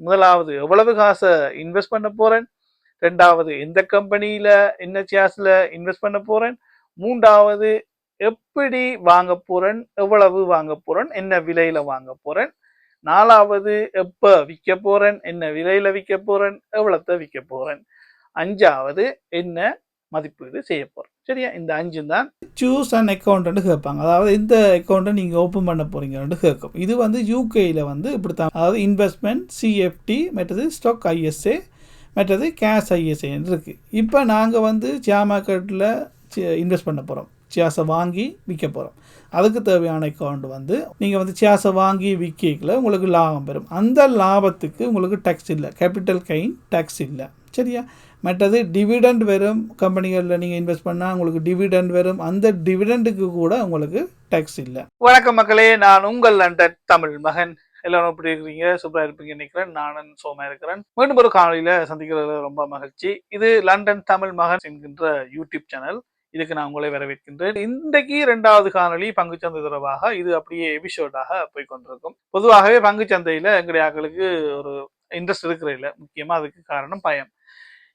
முதலாவது எவ்வளவு காசை இன்வெஸ்ட் பண்ண போறேன்? ரெண்டாவது எந்த கம்பெனியில என்ன சேர்ஸில் இன்வெஸ்ட் பண்ண போறேன்? மூன்றாவது எப்படி வாங்க போறேன்? எவ்வளவு வாங்க போறேன்? என்ன விலையில வாங்க போறேன்? நாலாவது எப்ப விற்க போறேன்? என்ன விலையில விற்க போறேன்? எவ்வளத்தை விற்க போறேன்? அஞ்சாவது என்ன மதிப்பீடு செய்ய போகிறோம் சரியா? இந்த அஞ்சு தான். சூஸ் அண்ட் அக்கௌண்ட்னு கேட்பாங்க. அதாவது இந்த அக்கௌண்ட்டை நீங்கள் ஓப்பன் பண்ண போகிறீங்கன்னு கேட்கும். இது வந்து யூகேயில் வந்து இப்படி தான் அதாவது இன்வெஸ்ட்மெண்ட் சிஎஃப்டி மற்றது ஸ்டாக் ஐஎஸ்ஏ மற்றது கேஷ் ஐஎஸ்ஏன்னு இருக்குது இப்போ நாங்கள் வந்து ஷேர் மார்க்கெட்டில் இன்வெஸ்ட் பண்ண போகிறோம் ஷேர்ஸை வாங்கி விற்க போகிறோம் அதுக்கு தேவையான அக்கௌண்ட் வந்து நீங்கள் வந்து ஷேர்ஸை வாங்கி விற்கல உங்களுக்கு லாபம் பெறும். அந்த லாபத்துக்கு உங்களுக்கு டேக்ஸ் இல்லை. கேபிட்டல் கைன் டேக்ஸ் இல்லை. சரியா? மற்றது டிவிடெண்ட் வரும் கம்பெனிகளில் நீங்கள் இன்வெஸ்ட் பண்ணால் உங்களுக்கு டிவிடெண்ட் வரும் அந்த டிவிடெண்டுக்கு கூட உங்களுக்கு டேக்ஸ் இல்லை. வணக்கம் மக்களே நான் உங்கள் லண்டன் தமிழ் மகன். எல்லாரும் எப்படி இருக்கிறீங்க? சூப்பராக இருப்பீங்க நினைக்கிறேன். நானும் சோமா இருக்கிறேன். மீண்டும் ஒரு காணொலியில சந்திக்கிறது ரொம்ப மகிழ்ச்சி. இது லண்டன் தமிழ் மகன் என்கின்ற யூடியூப் சேனல். இதுக்கு நான் உங்களை வரவேற்கின்றேன். இன்றைக்கு இரண்டாவது காணொலி பங்குச்சந்தை தொடர்பாக இது அப்படியே எபிசோடாக போய் கொண்டிருக்கும். பொதுவாகவே பங்குச்சந்தையில எங்களுடைய ஆக்களுக்கு ஒரு இன்ட்ரெஸ்ட் இருக்கிற இல்லை. முக்கியமாக அதுக்கு காரணம் பயம்.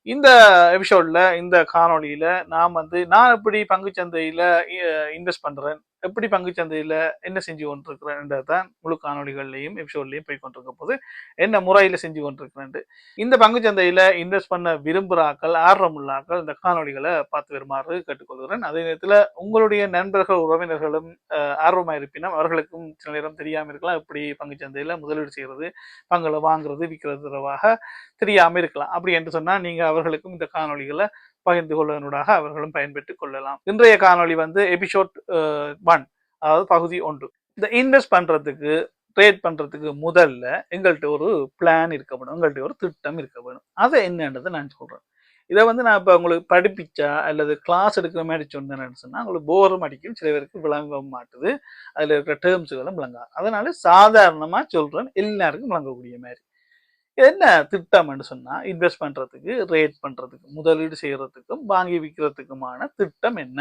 இந்த எபிசோடில் இந்த காணொலியில் நான் வந்து நான் எப்படி பங்குச்சந்தையில் இன்வெஸ்ட் பண்றேன் எப்படி பங்குச்சந்தையில என்ன செஞ்சு கொண்டிருக்கிறேன்றது தான் முழு காணொலிகள்லையும் எபிசோட்லையும் போய் கொண்டிருக்க போது என்ன முறையில் செஞ்சு கொண்டிருக்கிறேன் இந்த பங்குச்சந்தையில இன்வெஸ்ட் பண்ண விரும்புகிறாக்கள் ஆர்வமுள்ளாக்கள் இந்த காணொலிகளை பார்த்து வருமாறு கேட்டுக்கொள்கிறேன். அதே நேரத்தில் உங்களுடைய நண்பர்கள் உறவினர்களும் ஆர்வமாக இருப்பினும் அவர்களுக்கும் சில நேரம் தெரியாமல் இருக்கலாம். எப்படி பங்குச்சந்தையில முதலீடு செய்கிறது பங்குகளை வாங்குறது விற்கிறது தொடர்பாக தெரியாமல் இருக்கலாம். அப்படி என்று சொன்னால் நீங்கள் அவர்களுக்கும் இந்த காணொலிகளை பகிர்ந்து கொள்வதனூடாக அவர்களும் பயன்பெற்றுக் கொள்ளலாம். இன்றைய காணொளி வந்து எபிசோட் ஒன் அதாவது பகுதி ஒன்று. இந்த இன்வெஸ்ட் பண்றதுக்கு ட்ரேட் பண்றதுக்கு முதல்ல எங்கள்கிட்ட ஒரு பிளான் இருக்க வேணும். எங்கள்கிட்ட ஒரு திட்டம் இருக்க வேணும். அதை என்னன்றதை நான் சொல்றேன். இதை வந்து நான் இப்போ உங்களுக்கு படிப்பிச்சா அல்லது கிளாஸ் எடுக்கிற மாதிரி சொன்னேன்னு சொன்னால் உங்களுக்கு போரும் அடிக்கும். சில பேருக்கு விளங்க மாட்டுது. அதில் இருக்கிற டேர்ம்ஸுகளும் விளங்காது. அதனால சாதாரணமாக சொல்கிறேன் எல்லாருக்கும் விளங்கக்கூடிய மாதிரி. என்ன திட்டம்னு சொன்னா இன்வெஸ்ட் பண்றதுக்கு ரேட் பண்றதுக்கு முதலீடு செய்யறதுக்கும் வாங்கி விற்கிறதுக்குமான திட்டம் என்ன?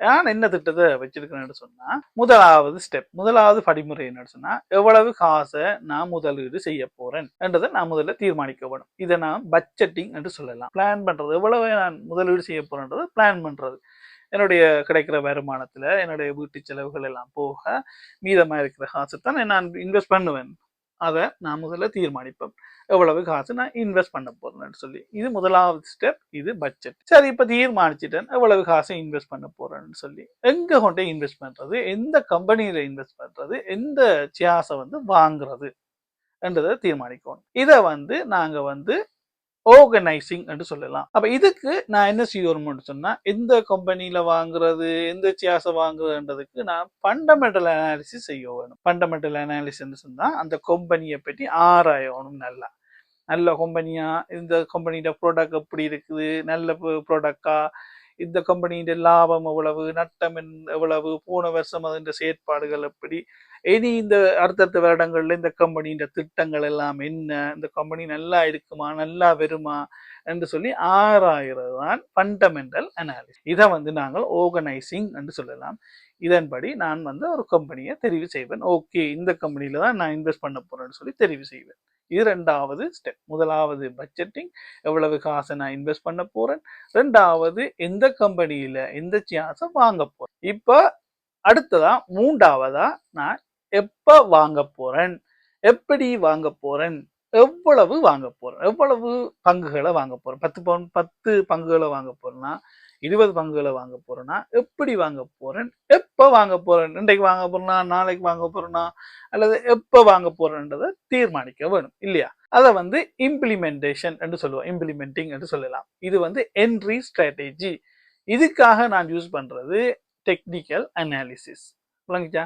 நான் என்ன திட்டத்தை வச்சிருக்கிறேன்னு சொன்னா முதலாவது ஸ்டெப் முதலாவது படிமுறை என்னன்னு சொன்னா எவ்வளவு காசை நான் முதலீடு செய்ய போறேன் என்றதை நான் முதல்ல தீர்மானிக்க வேணும். இதை நான் பட்ஜெட்டிங் என்று சொல்லலாம். பிளான் பண்றது எவ்வளவு நான் முதலீடு செய்ய போறேன்றதை பிளான் பண்றது. என்னுடைய கிடைக்கிற வருமானத்தில் என்னுடைய வீட்டு செலவுகள் எல்லாம் போக மீதமாக இருக்கிற காசை தான் நான் இன்வெஸ்ட் பண்ணுவேன். அதை நான் முதல்ல தீர்மானிப்பேன். எவ்வளவு காசு நான் இன்வெஸ்ட் பண்ண போறேன்னு சொல்லி. இது முதலாவது ஸ்டெப் இது பட்ஜெட் சரி இப்போ தீர்மானிச்சிட்டேன். எவ்வளவு காசு இன்வெஸ்ட் பண்ண போறேன்னு சொல்லி. எங்க கொண்டே இன்வெஸ்ட் பண்றது? எந்த கம்பெனியில இன்வெஸ்ட் பண்றது? எந்த சியாசை வந்து வாங்குறது? என்றதை தீர்மானிக்கணும். இதை வந்து நாங்கள் வந்து ஆர்கனைசிங் என்று சொல்லலாம். அப்ப இதுக்கு நான் என்ன செய்யணும்னு சொன்னா எந்த கம்பெனியில வாங்குறது எந்த சியாசை வாங்குறதுன்றதுக்கு நான் ஃபண்டமெண்டல் அனாலிசிஸ் செய்ய வேணும். ஃபண்டமெண்டல் அனாலிசிஸ் சொன்னா அந்த கம்பெனியை பற்றி ஆராயணும் நல்லா. நல்ல கம்பெனியா இந்த கம்பெனியோட ப்ராடக்ட் எப்படி இருக்குது நல்ல ப்ராடக்டா இந்த கம்பெனியின் லாபம் எவ்வளவு நட்டம் எவ்வளவு போன வருஷம் அதன் செயற்பாடுகள் எப்படி இனி இந்த அடுத்தடுத்த வருடங்கள்ல இந்த கம்பெனியின் திட்டங்கள் எல்லாம் என்ன இந்த கம்பெனி நல்லா இருக்குமா நல்லா வருமா என்று சொல்லி ஆராயிறது தான் ஃபண்டமெண்டல் அனாலிசிஸ் இதை வந்து நாங்கள் ஆர்கனைசிங் என்று சொல்லலாம். இதன்படி நான் வந்து ஒரு கம்பெனியை தெரிவு செய்வேன். ஓகே இந்த கம்பெனியில தான் நான் இன்வெஸ்ட் பண்ண போறேன்னு சொல்லி தெரிவு செய்வேன். இது ரெண்டாவது ஸ்டெப் முதலாவது பட்ஜெட்டிங் எவ்வளவு காசை நான் இன்வெஸ்ட் பண்ண போறேன். ரெண்டாவது எந்த கம்பெனியில எந்த சியாசை வாங்க போறேன். இப்போ அடுத்ததா மூன்றாவதா நான் எப்ப வாங்க போறேன்? எப்படி வாங்க போறேன்? எவ்வளவு வாங்க போறேன்? எவ்வளவு பங்குகளை வாங்க போறேன்? பத்து பவுன் பத்து பங்குகளை வாங்க போறேன்னா இருபது பங்குகளை வாங்க போறேன்னா எப்படி வாங்க போறேன்? எப்போ வாங்க போறேன்? இன்றைக்கு வாங்க போறேன்னா நாளைக்கு வாங்க போறேன்னா அல்லது எப்போ வாங்க போறேன்றதை தீர்மானிக்க வேணும் இல்லையா? அதை வந்து இம்ப்ளிமெண்டேஷன் என்று சொல்லுவோம். இம்ப்ளிமெண்டிங் என்று சொல்லலாம். இது வந்து என்ட்ரி ஸ்ட்ராட்டஜி இதுக்காக நான் யூஸ் பண்றது டெக்னிக்கல் அனாலிசிஸ் விளங்குச்சா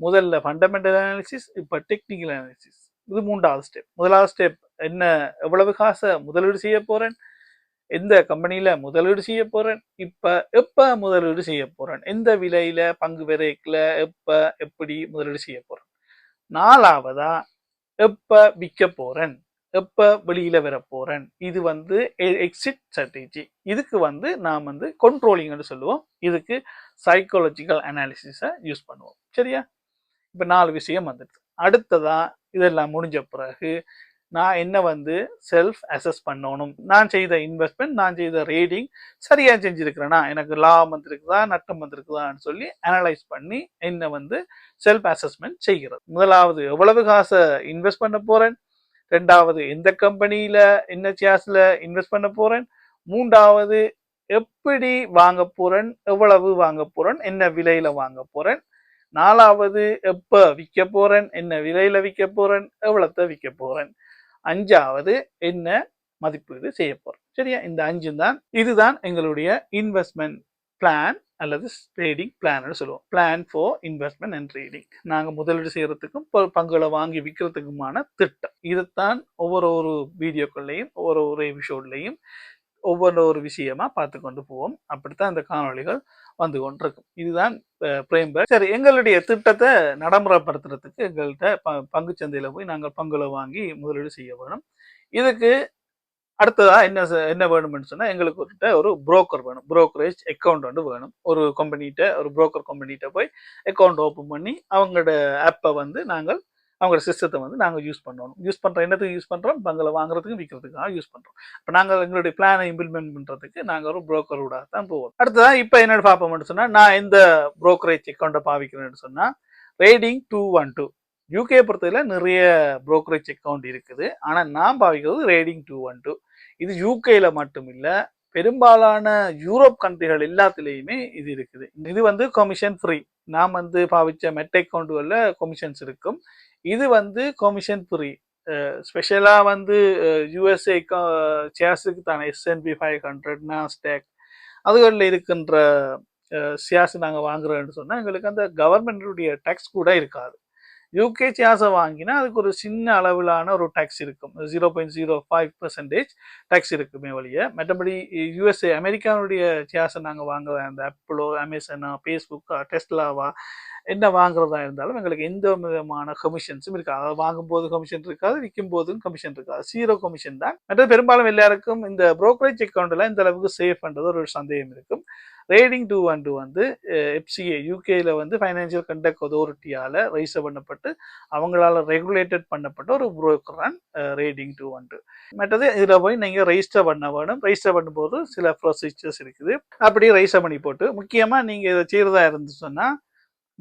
முதல்ல ஃபண்டமெண்டல் அனாலிசிஸ் இப்போ டெக்னிக்கல் அனாலிசிஸ் இது மூன்றாவது ஸ்டெப் முதலாவது ஸ்டெப் என்ன எவ்வளவு காசை முதலீடு செய்ய போறேன்? எந்த கம்பெனியில் முதலீடு செய்ய போகிறேன் இப்போ எப்போ முதலீடு செய்ய போகிறேன் எந்த விலையில் பங்கு விலைக்குல எப்போ எப்படி முதலீடு செய்ய போகிறேன் நாலாவதா எப்போ விற்க போகிறேன் எப்போ வெளியில் வர இது வந்து எக்ஸிட் ஸ்ட்ராட்டஜி இதுக்கு வந்து நாம் வந்து கண்ட்ரோலிங்னு சொல்லுவோம். இதுக்கு சைக்காலஜிக்கல் அனாலிசிஸை யூஸ் பண்ணுவோம். சரியா? இப்போ நாலு விஷயம் வந்துடுது. அடுத்ததாக இதெல்லாம் முடிஞ்ச பிறகு நான் என்ன வந்து செல்ஃப் அசஸ் பண்ணணும்? நான் செய்த இன்வெஸ்ட்மெண்ட் நான் செய்த ரீடிங் சரியாக செஞ்சுருக்கிறேனா? எனக்கு லாபம் வந்திருக்குதா? நட்டம் வந்திருக்குதான்னு சொல்லி அனலைஸ் பண்ணி என்ன வந்து செல்ஃப் அசஸ்மெண்ட் செய்கிறது. முதலாவது எவ்வளவு காசை இன்வெஸ்ட் பண்ண போகிறேன் ரெண்டாவது எந்த கம்பெனியில் என்ன ஷேர்ஸ்ல இன்வெஸ்ட் பண்ண போகிறேன் மூன்றாவது எப்படி வாங்க போகிறேன் எவ்வளவு வாங்க போகிறேன் என்ன விலையில் வாங்க போகிறேன் நாலாவது எப்போ விற்க போகிறேன் என்ன விலையில் விற்க போகிறேன் எவ்வளோத்த விற்க போகிறேன் அஞ்சாவது என்ன மதிப்பீடு செய்ய போறேன் சரியா? இந்த அஞ்சு தான் இதுதான் எங்களுடைய இன்வெஸ்ட்மெண்ட் பிளான் அல்லது ட்ரேடிங் பிளான்னு சொல்லுவோம். Plan for investment and trading நாங்கள் முதலீடு செய்கிறதுக்கும் பங்குகளை வாங்கி விற்கிறதுக்குமான திட்டம். இதைத்தான் ஒவ்வொரு ஒரு வீடியோக்கள்லையும் ஒவ்வொரு ஒரு எபிசோட்லையும் ஒவ்வொரு ஒரு விஷயமா பார்த்து கொண்டு போவோம். அப்படித்தான் இந்த காணொளிகள் வந்து கொண்டிருக்கும். இதுதான் பிரேம்பர் சரி எங்களுடைய திட்டத்தை நடைமுறைப்படுத்துறதுக்கு எங்கள்கிட்ட ப பங்கு சந்தையில போய் நாங்கள் பங்குகளை வாங்கி முதலீடு செய்ய வேணும். இதுக்கு அடுத்ததா என்ன என்ன வேணும்னு சொன்னா எங்களுக்கு ஒருட்ட ஒரு புரோக்கர் வேணும். புரோக்கரேஜ் அக்கௌண்ட் வந்து வேணும். ஒரு கம்பெனிகிட்ட ஒரு புரோக்கர் கம்பெனிகிட்ட போய் அக்கௌண்ட் ஓப்பன் பண்ணி அவங்களோட ஆப்பை வந்து நாங்கள் அவங்களோட சிஸ்டத்தை வந்து நாங்கள் யூஸ் பண்ணணும். யூஸ் பண்ணுற என்னத்துக்கு யூஸ் பண்ணுறோம் பங்களை வாங்குறதுக்கும் விற்கிறதுக்காக யூஸ் பண்ணுறோம் இப்போ நாங்கள் எங்களுடைய பிளானை இம்ப்ளிமெண்ட் பண்ணுறதுக்கு நாங்கள் ஒரு புரோக்கரோட தான் போவோம். அடுத்ததான் இப்போ என்ன பார்ப்போம்னு சொன்னால் நான் இந்த புரோக்கரேஜ் அக்கௌண்ட்டை பாவிக்கிறேன்னு சொன்னால் trading two one two UK பொறுத்தவரையில் நிறைய புரோக்கரேஜ் அக்கௌண்ட் இருக்குது. ஆனால் நான் பாவிக்கிறது ரேடிங் டூ ஒன் டூ இது யூகேயில் மட்டும் இல்லை பெரும்பாலான யூரோப் கண்ட்ரிகள் எல்லாத்துலேயுமே இது இருக்குது. இது வந்து கமிஷன் ஃப்ரீ நாம் வந்து பாவிச்ச மெட் அக்கௌண்ட்டுகளில் கமிஷன்ஸ் இருக்கும். இது வந்து கமிஷன் ஃப்ரீ ஸ்பெஷலாக வந்து யூஎஸ்ஏ ஷேர்ஸுக்கு தானே S and P five hundred Nasdaq அதுகளில் இருக்கின்ற ஷேர்ஸ் நாங்கள் வாங்குறோம்னு சொன்னால் எங்களுக்கு அந்த கவர்மெண்ட்டுடைய டேக்ஸ் கூட இருக்காது. யூகே ஷேர்ஸை வாங்கினா அதுக்கு ஒரு சின்ன அளவிலான ஒரு டேக்ஸ் இருக்கும். Zero point zero five percentage tax இருக்குமே வழிய மற்றபடி யூஎஸ்ஏ அமெரிக்காவுடைய ஷேர்ஸை நாங்கள் வாங்குற அந்த ஆப்பிளோ அமேசானா ஃபேஸ்புக்கா டெஸ்லாவா என்ன வாங்குறதா இருந்தாலும் எங்களுக்கு எந்த விதமான கமிஷன்ஸும் இருக்காது. வாங்கும்போது கமிஷன் இருக்காது விற்கும் போதும் கமிஷன் இருக்காது. சீரோ கமிஷன் தான். மற்ற பெரும்பாலும் எல்லாருக்கும் இந்த ப்ரோக்கரேஜ் அக்கௌண்ட்ல இந்த அளவுக்கு சேஃப்ன்றது ஒரு சந்தேகம் இருக்கும். ரேடிங் டூ ஒன் டூ வந்து எஃப்சிஏ யூகேல வந்து ஃபைனான்சியல் கண்டக்ட் அதோரிட்டியால் ரெஜிஸ்டர் பண்ணப்பட்டு அவங்களால ரெகுலேட்டட் பண்ணப்பட்ட ஒரு புரோக்கரான் ரேடிங் டூ ஒன் டூ மற்றது இதில் போய் நீங்கள் ரெஜிஸ்டர் பண்ண வேணும். ரெஜிஸ்டர் பண்ணும்போது சில ப்ரொசீஜர்ஸ் இருக்குது. அப்படி ரெஜிஸ்டர் பண்ணி போட்டு முக்கியமாக நீங்கள் இதை செய்கிறதா இருந்து சொன்னால்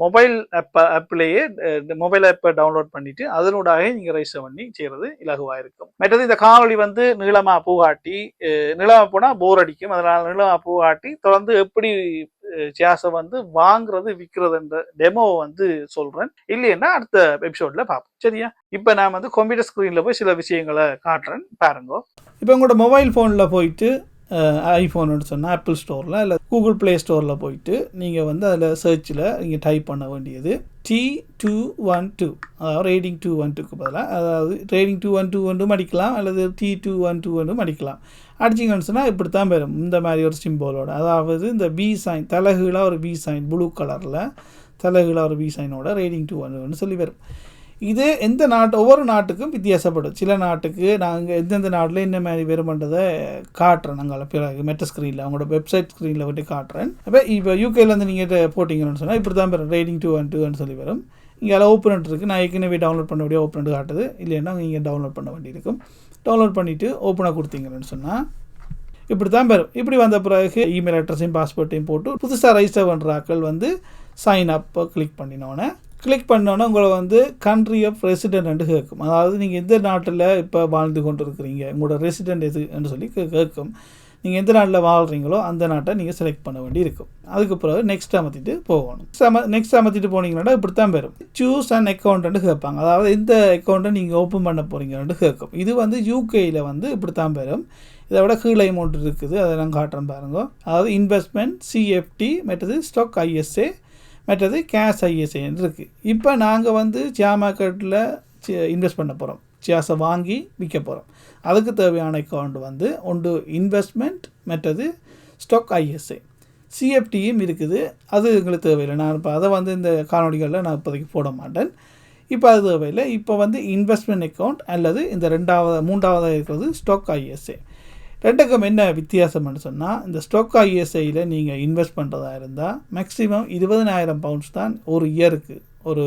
மொபைல் ஆப் ஆப்லேயே மொபைல் ஆப்பை டவுன்லோட் பண்ணிட்டு அதனூடாக நீங்கள் ரெஜிஸ்டர் பண்ணி செய்கிறது இலகுவாக இருக்கும். மற்றது இந்த காணொளி வந்து நீளமாக பூகாட்டி நீளமாக போனால் போர் அடிக்கும். அதனால் நீளமாக பூகாட்டி தொடர்ந்து எப்படி சேஸை வந்து வாங்குறது விற்கிறதுன்ற டெமோ வந்து சொல்கிறேன் இல்லைன்னா அடுத்த எபிசோடில் பார்ப்போம். சரியா? இப்போ நான் வந்து கம்ப்யூட்டர் ஸ்க்ரீனில் போய் சில விஷயங்களை காட்டுறேன். பாருங்க. இப்போ உங்களோட மொபைல் ஃபோனில் போயிட்டு ஐஃபோன்னு சொன்னால் ஆப்பிள் ஸ்டோரில் இல்லை கூகுள் ப்ளே ஸ்டோரில் போயிட்டு நீங்கள் வந்து அதில் சர்ச்சில் நீங்கள் டைப் பண்ண வேண்டியது டி டூ ஒன் டூ அதாவது ரேடிங் டூ ஒன் டூக்கு பதிலாக அதாவது ரேடிங் டூ ஒன் டூ ஒன்றும் அடிக்கலாம் அல்லது டி டூ ஒன் டூ ஒன்றும் அடிக்கலாம். அடிச்சிங்கன்னு சொன்னால் இப்படி தான் வரும். இந்த மாதிரி ஒரு சிம்போலோட அதாவது இந்த பி சைன் தலகுலாக ஒரு பி சைன் ப்ளூ கலரில் தலகுலாக ஒரு பி சைனோட ரேடிங் டூ ஒன் சொல்லி வரும். இது எந்த நாட்டு ஒவ்வொரு நாட்டுக்கும் வித்தியாசப்படும். சில நாட்டுக்கு நாங்கள் எந்தெந்த நாட்டில் என்ன மாதிரி வருமன்றதை காட்டுறேன் நாங்கள் பிறகு மெட்ட ஸ்க்ரீனில் அவங்களோட வெப்சைட் ஸ்க்ரீனில் விட்டு காட்டுறேன். அப்போ இப்போ யூகேலேருந்து நீங்கள் போட்டிங்கன்னு சொன்னால் இப்படி தான் வரும் ரேடிங் டூ அண்ட் டூன்னு சொல்லி வரும். இங்கே அதில் ஓப்பன் இருக்குது நான் ஏற்கனவே டவுன்லோட் பண்ண வேண்டிய ஓப்பன் காட்டுது. இல்லைன்னா நீங்கள் டவுன்லோட் பண்ண வேண்டியிருக்கும் டவுன்லோட் பண்ணிவிட்டு ஓப்பனாக கொடுத்தீங்கன்னு சொன்னால் இப்படி தான் வரும் இப்படி வந்த பிறகு இமெயில் அட்ரஸையும் பாஸ்போர்ட்டையும் போட்டு புதுசாக ரெஜிஸ்டர் பண்ணுற ஆட்கள் வந்து சைன் அப்போ கிளிக் பண்ணினோன்னே கிளிக் பண்ணோன்னே உங்களை வந்து கண்ட்ரி ஆஃப் ரெசிடென்ட் கேட்கும். அதாவது நீங்கள் எந்த நாட்டில் இப்போ வாழ்ந்து கொண்டு இருக்கிறீங்க உங்களோட ரெசிடென்ட் எதுன்னு சொல்லி கே- கேட்கும். நீங்கள் எந்த நாட்டில் வாழ்கிறீங்களோ அந்த நாட்டை நீங்கள் செலக்ட் பண்ண வேண்டி இருக்கும் அதுக்கு பிறகு நெக்ஸ்ட் அமர்த்திட்டு போகணும். சம நெக்ஸ்ட் அமர்த்திட்டு போனீங்கன்னா இப்படி தான் வரும் சூஸ் அண்ட் அக்கௌண்ட்டு கேட்பாங்க. அதாவது எந்த அக்கௌண்ட்டை நீங்கள் ஓப்பன் பண்ண போகிறீங்கன்னு கேட்கும். இது வந்து யூகேயில் வந்து இப்படி தான் வரும். இதை விட கீழே அமௌண்ட் இருக்குது. அதை நான் காட்டுறேன் பாருங்க. அதாவது இன்வெஸ்ட்மெண்ட் சிஎஃப்டி மற்றது ஸ்டாக் ஐஎஸ்ஏ மற்றது கேஷ் ஐஎஸ்ஐன்னு இருக்குது இப்போ நாங்கள் வந்து ஷேர் மார்க்கெட்டில் இன்வெஸ்ட் பண்ண போகிறோம் ஷேர்ஸை வாங்கி விற்க போகிறோம் அதுக்கு தேவையான அக்கௌண்ட் வந்து ஒன்று இன்வெஸ்ட்மெண்ட் மற்றது ஸ்டாக் ஐஎஸ்ஏ சிஎஃப்டியும் இருக்குது. அது எங்களுக்கு தேவையில்லை. நான் இப்போ அதை வந்து இந்த காணொலிகளில் நான் இப்போதைக்கு போட மாட்டேன். இப்போ அது தேவையில்லை. இப்போ வந்து இன்வெஸ்ட்மெண்ட் அக்கௌண்ட் அல்லது இந்த ரெண்டாவது மூன்றாவதாக இருக்கிறது ஸ்டாக் ஐஎஸ்ஏ ரெண்டுக்கும் என்ன வித்தியாசம்னு சொன்னால் இந்த ஸ்டோக்கா ஐஎஸ்ஐயில் நீங்கள் இன்வெஸ்ட் பண்ணுறதா இருந்தால் மேக்ஸிமம் இருபதனாயிரம் பவுண்ட்ஸ் தான் ஒரு இயருக்கு ஒரு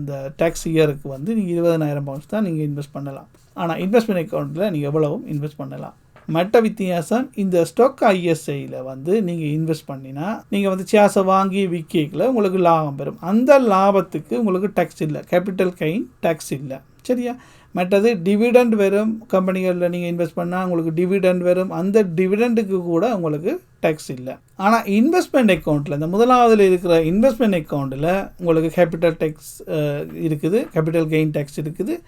இந்த டேக்ஸ் இயருக்கு வந்து நீங்கள் இருபதனாயிரம் பவுண்ட்ஸ் தான் நீங்கள் இன்வெஸ்ட் பண்ணலாம். ஆனால் இன்வெஸ்ட்மெண்ட் அக்கௌண்ட்டில் நீங்கள் எவ்வளவும் இன்வெஸ்ட் பண்ணலாம். மற்ற வித்தியாசம் இந்த ஸ்டோக் ஐஎஸ்ஐயில் வந்து நீங்கள் இன்வெஸ்ட் பண்ணினா நீங்கள் வந்து சேஸை வாங்கி விற்கல உங்களுக்கு லாபம் பெறும். அந்த லாபத்துக்கு உங்களுக்கு டேக்ஸ் இல்லை. கேபிட்டல் கெயின் டேக்ஸ் இல்லை. சரியா? மற்றது டிவிடெண்ட் வரும் கம்பெனிகளில் நீங்கள் இன்வெஸ்ட் பண்ணால் உங்களுக்கு டிவிடெண்ட் வரும் அந்த டிவிடெண்டுக்கு கூட உங்களுக்கு டேக்ஸ் இல்லை. ஆனால் இன்வெஸ்ட்மெண்ட் அக்கௌண்ட்டில் இந்த முதலாவதில் இருக்கிற இன்வெஸ்ட்மெண்ட் அக்கௌண்ட்டில் உங்களுக்கு கேபிட்டல் டேக்ஸ் இருக்குது கேபிட்டல் கெயின் டேக்ஸ் இருக்குது.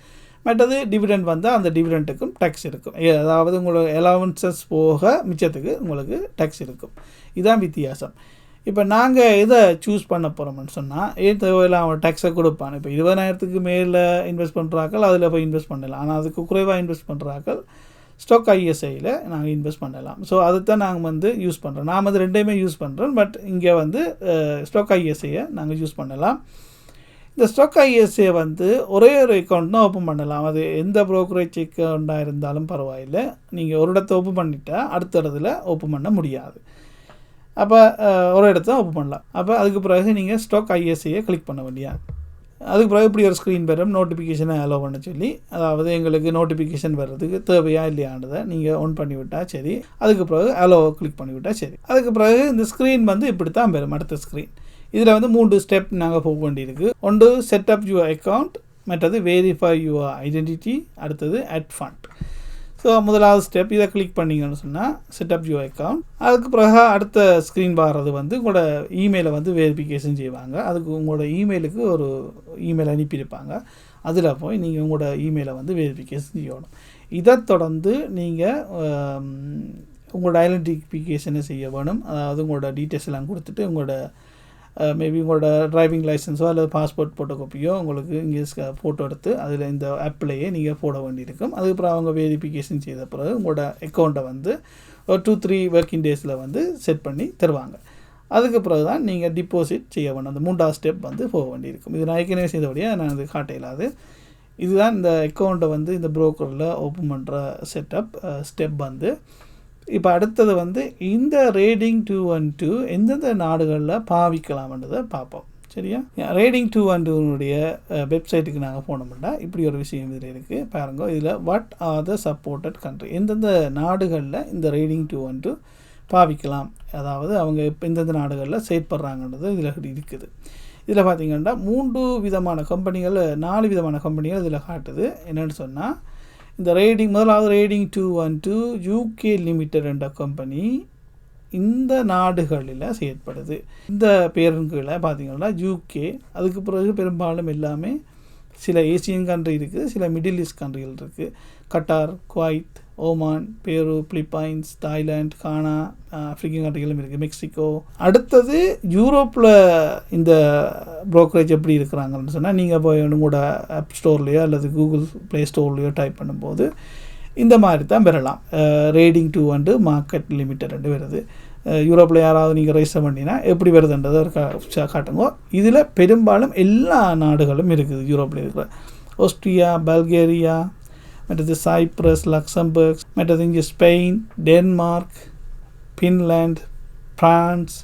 மற்றது டிவிடெண்ட் வந்தால் அந்த டிவிடெண்ட்டுக்கும் டேக்ஸ் இருக்கும். ஏ- அதாவது உங்களுக்கு அலவன்சஸ் போக மிச்சத்துக்கு உங்களுக்கு டேக்ஸ் இருக்கும். இதுதான் வித்தியாசம். இப்போ நாங்கள் எதை சூஸ் பண்ண போகிறோம்னு சொன்னால் ஏன் தேவையில்ல அவன் டேக்ஸை கொடுப்பான்? இப்போ இருபதாயிரத்துக்கு மேலே இன்வெஸ்ட் பண்ணுறாக்கள் அதில் போய் இன்வெஸ்ட் பண்ணலாம். ஆனால் அதுக்கு குறைவாக இன்வெஸ்ட் பண்ணுறாக்கள் ஸ்டாக் ஐஎஸ்ஐயில் நாங்கள் இன்வெஸ்ட் பண்ணலாம். ஸோ அதுதான் நாங்கள் வந்து யூஸ் பண்ணுறோம் நான் வந்து ரெண்டையுமே யூஸ் பண்ணுறோம் பட் இங்கே வந்து ஸ்டாக் ஐஎஸ்ஐயை நாங்கள் யூஸ் பண்ணலாம். இந்த ஸ்டாக் ஐஎஸ்ஐ வந்து ஒரே ஒரு அக்கௌண்ட் தான் ஓப்பன் பண்ணலாம். அது எந்த ப்ரோக்கரேஜ் அக்கௌண்ட்டாக இருந்தாலும் பரவாயில்லை. நீங்கள் ஒரு இடத்த ஓப்பன் பண்ணிட்டால் அடுத்த இடத்துல ஓப்பன் பண்ண முடியாது. அப்போ ஒரு இடத்த ஓப்பன் பண்ணலாம். அப்போ அதுக்கு பிறகு நீங்கள் ஸ்டாக் ஐஎஸ்ஐயை கிளிக் பண்ண வேண்டியா அதுக்கு பிறகு இப்படி ஒரு ஸ்க்ரீன் வரும் நோட்டிஃபிகேஷனை அலோவ் பண்ண சொல்லி அதாவது எங்களுக்கு நோட்டிஃபிகேஷன் வர்றதுக்கு தேவையா இல்லையான்றதை நீங்கள் ஆன் பண்ணிவிட்டால் சரி. அதுக்கு பிறகு அலோவை கிளிக் பண்ணிவிட்டால் சரி. அதுக்கு பிறகு இந்த ஸ்க்ரீன் வந்து இப்படி தான் வரும் அடுத்த ஸ்க்ரீன் இதில் வந்து மூன்று ஸ்டெப் நாங்கள் போக வேண்டியிருக்கு. ஒன்று செட்டப் யுவர் அக்கௌண்ட் மற்றது வெரிஃபை யுவர் ஐடென்டிட்டி அடுத்தது அட் ஃபண்ட் ஸோ முதலாவது ஸ்டெப் இதை கிளிக் பண்ணீங்கன்னு சொன்னால் செட்டப் யூ அக்கௌண்ட் அதுக்கு பிறகு அடுத்த ஸ்க்ரீன் வர்றது வந்து உங்களோட இமெயிலை வந்து வெரிஃபிகேஷன் செய்வாங்க. அதுக்கு உங்களோட இமெயிலுக்கு ஒரு இமெயில் அனுப்பியிருப்பாங்க அதில் போய் நீங்கள் உங்களோட இமெயிலை வந்து வெரிஃபிகேஷன் செய்யணும். இதை தொடர்ந்து நீங்கள் உங்களோட ஐடென்டிஃபிகேஷனை செய்ய வேணும். அதாவது உங்களோட டீட்டெயில்ஸ் எல்லாம் கொடுத்துட்டு உங்களோட Uh, மேபி உங்களோட டிரைவிங் லைசன்ஸோ அல்லது பாஸ்போர்ட் ஃபோட்டோ காப்பியோ உங்களுக்கு இங்கே ஃபோட்டோ எடுத்து அதில் இந்த ஆப்லேயே நீங்கள் போட வேண்டியிருக்கும். அதுக்கப்புறம் அவங்க வெரிஃபிகேஷன் செய்த பிறகு உங்களோட அக்கௌண்ட்டை வந்து ஒரு டூ த்ரீ ஒர்க்கிங் டேஸில் வந்து செட் பண்ணி தருவாங்க. அதுக்கு பிறகு தான் நீங்கள் டிபாசிட் செய்ய வேணும். அந்த மூன்றாவது ஸ்டெப் வந்து போக வேண்டியிருக்கும். இது நான் ஏற்கனவே செய்தபடியாக நான் இது காட்டையிலாது இதுதான் இந்த அக்கௌண்ட்டை வந்து இந்த ப்ரோக்கரில் ஓப்பன் பண்ணுற செட்டப் ஸ்டெப் வந்து. இப்போ அடுத்தது வந்து இந்த ரேடிங் டூ ஒன் டூ எந்தெந்த நாடுகளில் பாவிக்கலாம்ன்றதை பார்ப்போம். சரியா? ரேடிங் டூ ஒன் டூனுடைய வெப்சைட்டுக்கு நாங்கள் போனோம்னா இப்படி ஒரு விஷயம் இதில் இருக்குது பாருங்க இதில் what are the supported country எந்தெந்த நாடுகளில் இந்த ரேடிங் டூ ஒன் டூ பாவிக்கலாம். அதாவது அவங்க இப்போ எந்தெந்த நாடுகளில் செயற்படுறாங்கன்றது இதில் இருக்குது. இதில் பார்த்திங்கன்னா மூன்று விதமான கம்பெனிகள் நாலு விதமான கம்பெனிகள் இதில் காட்டுது. என்னென்னு சொன்னால் இந்த ரேடிங் முதலாவது trading two one two UK limited என்ற கம்பெனி இந்த நாடுகளில் செயற்படுது. இந்த பேருந்துகளை பார்த்தீங்கன்னா யூகே அதுக்கு பிறகு பெரும்பாலும் எல்லாமே சில ஏசியன் கண்ட்ரி இருக்குது சில மிடில் ஈஸ்ட் கண்ட்ரிகள் இருக்குது. Qatar Kuwait Oman Peru Philippines Thailand Ghana African கண்ட்ரிகளும் இருக்குது மெக்சிகோ. அடுத்தது யூரோப்பில் இந்த ப்ரோக்கரேஜ் எப்படி இருக்கிறாங்கன்னு சொன்னால் நீங்கள் போய் உங்களோட ஆப் ஸ்டோர்லேயோ அல்லது கூகுள் ப்ளே ஸ்டோர்லேயோ டைப் பண்ணும்போது இந்த மாதிரி தான் பெறலாம் trading two and market limited ரெண்டு வருது. யூரோப்பில் யாராவது நீங்கள் ரெஜிஸ்டர் பண்ணினா எப்படி வருதுன்றதை ஒரு காட்டுங்க. இதில் பெரும்பாலும் எல்லா நாடுகளும் இருக்குது யூரோப்பில் இருக்கிற. ஆஸ்ட்ரியா பல்கேரியா மற்றது சைப்ரஸ் லக்சம்பர்க் மற்றது இங்கே Spain Denmark Finland France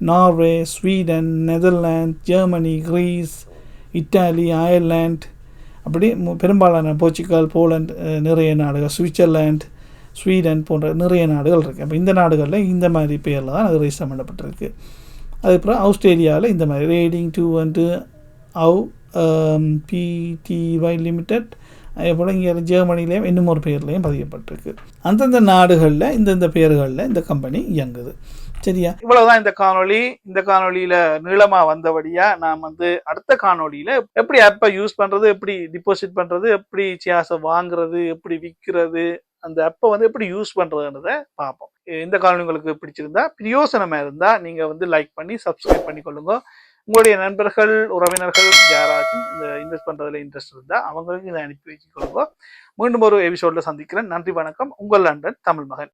Norway Sweden Netherlands Germany Greece Italy Ireland அப்படி பெரும்பாலான போர்ச்சுகல் போலண்ட் நிறைய நாடுகள் சுவிட்சர்லாண்ட் ஸ்வீடன் போன்ற நிறைய நாடுகள் இருக்குது அப்போ இந்த நாடுகளில் இந்த மாதிரி பேரில் தான் அது ரெஜிஸ்டர் பண்ணப்பட்டிருக்கு. அதுக்கப்புறம் ஆஸ்திரேலியாவில் இந்த மாதிரி ரேடிங் டூ வந்து அவு பிடிஒய் லிமிடெட் அதே போல் இங்கே ஜெர்மனிலையும் இன்னும் ஒரு பெயர்லேயும் பதியப்பட்டிருக்கு. அந்தந்த நாடுகளில் இந்தந்த பேர்களில் இந்த கம்பெனி இயங்குது. சரியா? இவ்வளவுதான் இந்த காணொளி. இந்த காணொளியில நீளமா வந்தபடியா நான் வந்து அடுத்த காணொளியில எப்படி ஆப்பை யூஸ் பண்றது எப்படி டிபாசிட் பண்றது எப்படி சேஸை வாங்குறது எப்படி விற்கிறது அந்த ஆப்பை வந்து எப்படி யூஸ் பண்றதுன்றத பார்ப்போம். இந்த காணொலி உங்களுக்கு பிடிச்சிருந்தா பிரயோசனமா இருந்தா நீங்க வந்து லைக் பண்ணி சப்ஸ்கிரைப் பண்ணி கொள்ளுங்க உங்களுடைய நண்பர்கள் உறவினர்கள் யாராச்சும் இந்த இன்வெஸ்ட் பண்றதுல இன்ட்ரெஸ்ட் இருந்தா அவங்களுக்கு இதை அனுப்பி வச்சுக்கொள்ளுங்க மீண்டும் ஒரு எபிசோட்ல சந்திக்கிறேன். நன்றி வணக்கம். உங்கள் லண்டன் தமிழ் மகன்.